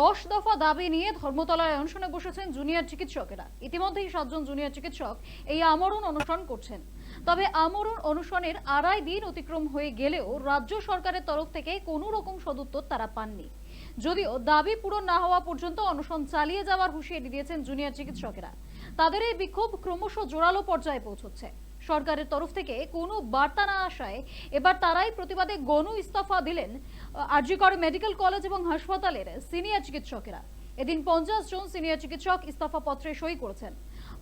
দশ দফা দাবি নিয়ে ধর্মতলায় অনশনে বসেছেন জুনিয়র চিকিৎসকেরা। ইতিমধ্যেই সাতজন জুনিয়র চিকিৎসক এই আমরণ অনুসরণ করছেন। তবে আমরণ অনুসরণের আড়াই দিন অতিক্রম হয়ে গেলেও রাজ্য সরকারের তরফ থেকে কোনো রকম সদুত্তর তারা পাননি। যদিও দাবি পূরণ না হওয়া পর্যন্ত অনশন চালিয়ে যাওয়ার হুঁশিয়ারি দিয়েছেন জুনিয়র চিকিৎসকেরা। তাদের এই বিক্ষোভ ক্রমশ জোরালো পর্যায়ে পৌঁছচ্ছে। সরকারের তরফ থেকে কোনো বার্তা না আসায় এবার তারাই প্রতিবাদে গণ ইস্তফা দিলেন আরজিকর মেডিকেল কলেজ এবং হাসপাতালের সিনিয়র চিকিৎসকেরা। এদিন পঞ্চাশ জন সিনিয়র চিকিৎসক ইস্তফা পত্রে সই করেছেন।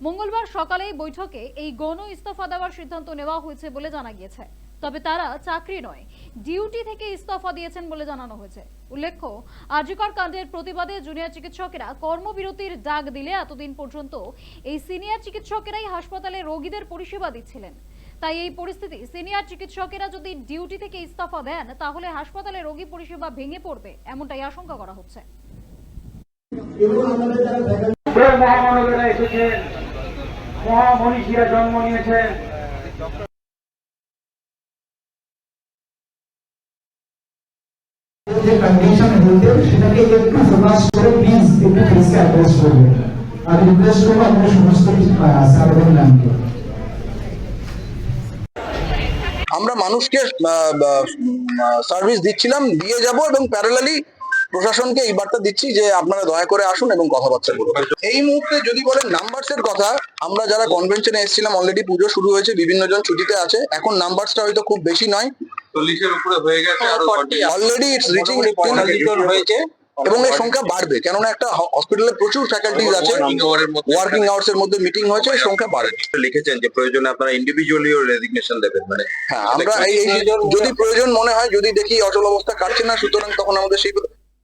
মঙ্গলবার সকালে বৈঠকে এই গণ ইস্তফা দেওয়ার সিদ্ধান্ত নেওয়া হয়েছে বলে জানা গিয়েছে। তবে তারা চাকরি নয়, ডিউটি থেকে ইস্তফা দিয়েছেন বলে জানানো হয়েছে। উল্লেখ্য আরজিকর কাণ্ডের প্রতিবাদে জুনিয়র চিকিৎসকেরা কর্মবিরতির ডাক দিলে এতদিন পর্যন্ত এই সিনিয়র চিকিৎসকেরাই হাসপাতালে রোগীদের পরিষেবা দিচ্ছিলেন। তাই এই পরিস্থিতি, সিনিয়র চিকিৎসকেরা যদি ডিউটি থেকে ইস্তফা দেন, তাহলে হাসপাতালে রোগী পরিষেবা ভেঙে পড়বে, এমনটাই আশঙ্কা করা হচ্ছে। মহামনীষীরা জন্ম নিয়েছেন। যে কন্ডিশন হেলথের সেটাকে একটু ফোকাস করে প্লিজ একটু ফেসকে অ্যাড্রেস করবেন আমি রিকোয়েস্ট করব আপনার সমস্ত স্যারদের নামকে আমরা মানুষকে সার্ভিস দিচ্ছিলাম, দিয়ে যাব এবং প্যারালালি প্রশাসনকে এই বার্তা দিচ্ছি যে আপনারা দয়া করে আসুন এবং কথাবার্তা বলুন। এই মুহূর্তে যদি বলেন নাম্বারস এর কথা, আমরা যারা কনভেনশনে এসেছিলাম অলরেডি পুজো শুরু হয়েছে বিভিন্ন জন ছুটিতে আছে, এখন নাম্বারসটা হয়তো খুব বেশি নয়। চল্লিশের উপরে হয়ে গেছে আরও অলরেডি ইটস রিচিং হয়েছে এবং এর সংখ্যা বাড়বে। কেননা একটা হসপিটালে প্রচুর ফ্যাকাল্টিজ আছে ওয়ার্কিং আওয়ার্স এর মধ্যে মিটিং হয়েছে এই সংখ্যা বাড়বে। লিখেছেন যে প্রয়োজনে আপনারা ইন্ডিভিজুয়ালি রেজিগনেশন দেবেন মানে হ্যাঁ আমরা এই এই- যদি প্রয়োজন মনে হয় যদি দেখি অচল অবস্থা কাটছে না সুতরাং তখন আমাদের সেই